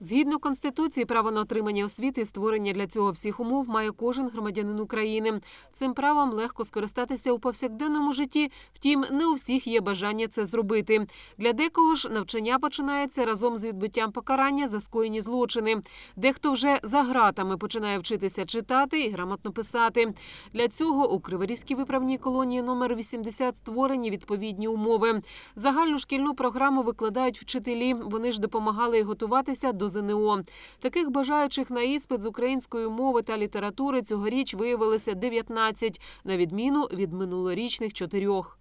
Згідно конституції, право на отримання освіти і створення для цього всіх умов має кожен громадянин України. Цим правом легко скористатися у повсякденному житті. Втім, не у всіх є бажання це зробити. Для декого ж навчання починається разом з відбиттям покарання за скоєні злочини. Дехто вже за гратами починає вчитися читати і грамотно писати. Для цього у Криворізькій виправній колонії номер 80 створені відповідні умови. Загальну шкільну програму викладають вчителі. Вони ж допомагали готуватися до ЗНО. Таких бажаючих на іспит з української мови та літератури цьогоріч виявилося 19, на відміну від минулорічних чотирьох.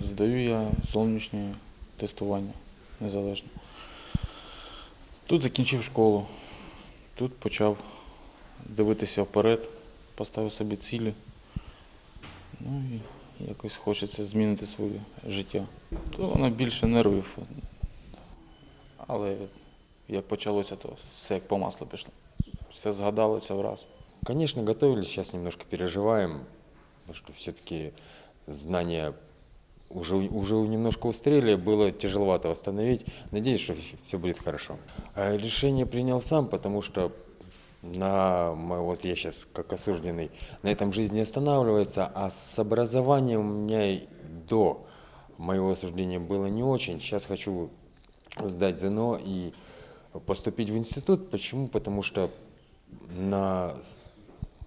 Здаю я зовнішнє тестування незалежне. Тут закінчив школу, тут почав дивитися вперед, поставив собі цілі. Ну і якось хочеться змінити своє життя. То воно більше нервів. Але як почалося, то все як по маслу пішло. Все згадалося враз. Конечно, готовились, сейчас немножко переживаем, потому что все-таки знания уже, уже немножко устарели, было тяжеловато восстановить. Надеюсь, что все будет хорошо. А Решение принял сам, потому что на, вот я сейчас как осужденный на этом жизнь не останавливается, а с образованием у меня до моего осуждения было не очень. Сейчас хочу сдать ЗНО и поступить в институт. Почему? Потому что на, с-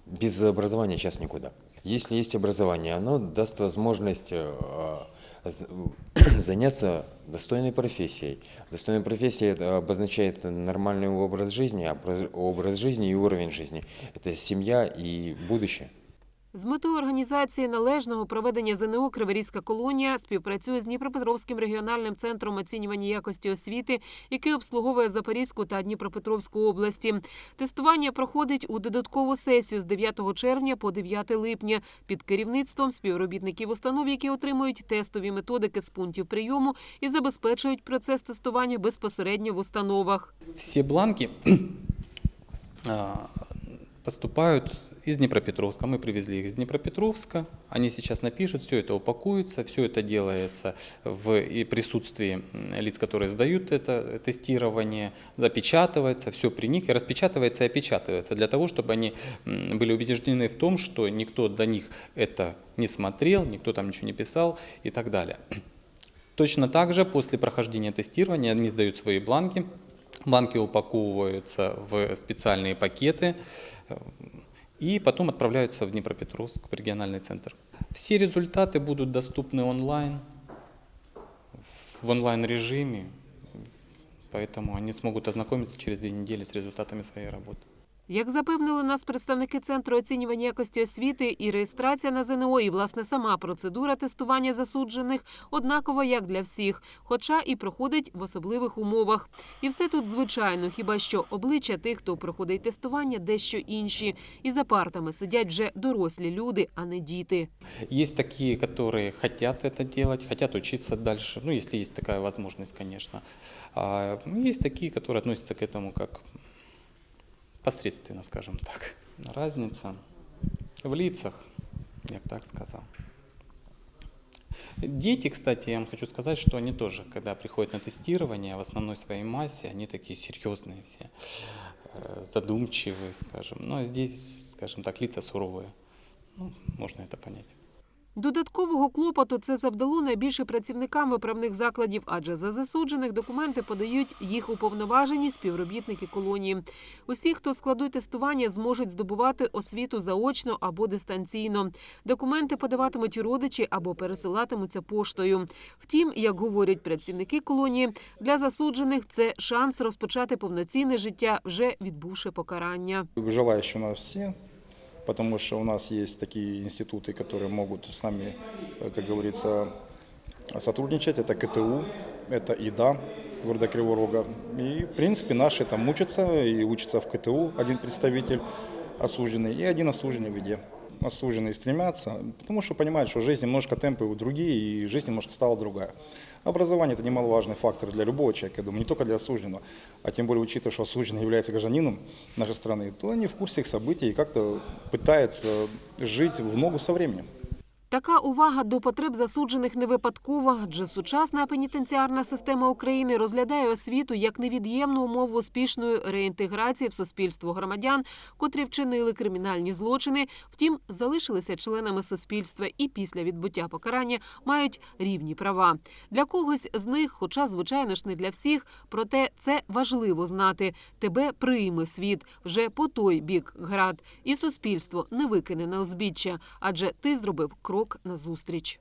без образования сейчас никуда. Если есть образование, оно даст возможность э, з- заняться достойной профессией. Достойная профессия это обозначает нормальный образ жизни, а образ- образ жизни и уровень жизни. Это семья и будущее. З метою організації належного проведення ЗНО Криворізька колонія співпрацює з Дніпропетровським регіональним центром оцінювання якості освіти, який обслуговує Запорізьку та Дніпропетровську області. Тестування проходить у додаткову сесію з 9 червня по 9 липня під керівництвом співробітників установ, які отримують тестові методики з пунктів прийому і забезпечують процес тестування безпосередньо в установах. Все бланки а, поступают из Днепропетровска. Мы привезли их из Днепропетровска. Они сейчас напишут, все это упакуется, все это делается в присутствии лиц, которые сдают это тестирование, запечатывается, все при них, и распечатывается и опечатывается, для того, чтобы они были убеждены в том, что никто до них это не смотрел, никто там ничего не писал и так далее. Точно так же после прохождения тестирования они сдают свои бланки. Бланки упаковываются в специальные пакеты э, и потом отправляются в Днепропетровск, в региональный центр. Все результаты будут доступны онлайн, в онлайн-режиме, поэтому они смогут ознакомиться через две недели с результатами своей работы. Як запевнили нас представники центру оцінювання якості освіти, і реєстрація на ЗНО, і власне сама процедура тестування засуджених однакова як для всіх, хоча і проходить в особливих умовах. І все тут звичайно, хіба що обличчя тих, хто проходить тестування, дещо інші. І за партами сидять вже дорослі люди, а не діти. Есть такие, которые хотят это делать, хотят учиться дальше, ну, если есть такая возможность, конечно. А есть такие, которые относятся к этому как посредственно, скажем так. Разница в лицах, я бы так сказал. Дети, кстати, я вам хочу сказать, что они тоже, когда приходят на тестирование, в основной своей массе, они такие серьезные все, э, задумчивые, скажем. Но здесь, скажем так, лица суровые. Ну, можно это понять. Додаткового клопоту це завдало найбільше працівникам виправних закладів, адже за засуджених документи подають їх уповноважені співробітники колонії. Усі, хто складуть тестування, зможуть здобувати освіту заочно або дистанційно. Документи подаватимуть родичі або пересилатимуться поштою. Втім, як говорять працівники колонії, для засуджених це шанс розпочати повноцінне життя, вже відбувши покарання. Желающие у нас все, потому что у нас есть такие институты, которые могут с нами, э, как говорится, сотрудничать. Это КТУ, это ИДА города Кривого Рога. И, в принципе, наши там учатся и учатся в КТУ один представитель осужденный и один осужденный в ИДе. Осужденные стремятся, потому что понимают, что жизнь немножко темпы другие, и жизнь немножко стала другая. Образование – это немаловажный фактор для любого человека, я думаю, не только для осужденного, а тем более учитывая, что осужденный является гражданином нашей страны, то они в курсе их событий и как-то пытаются жить в ногу со временем. Така увага до потреб засуджених не випадкова, адже сучасна пенітенціарна система України розглядає освіту як невід'ємну умову успішної реінтеграції в суспільство громадян, котрі вчинили кримінальні злочини, втім залишилися членами суспільства і після відбуття покарання мають рівні права. Для когось з них, хоча звичайно ж не для всіх, проте це важливо знати. Тебе прийме світ вже по той бік град, і суспільство не викине на узбіччя, адже ти зробив крок назустріч.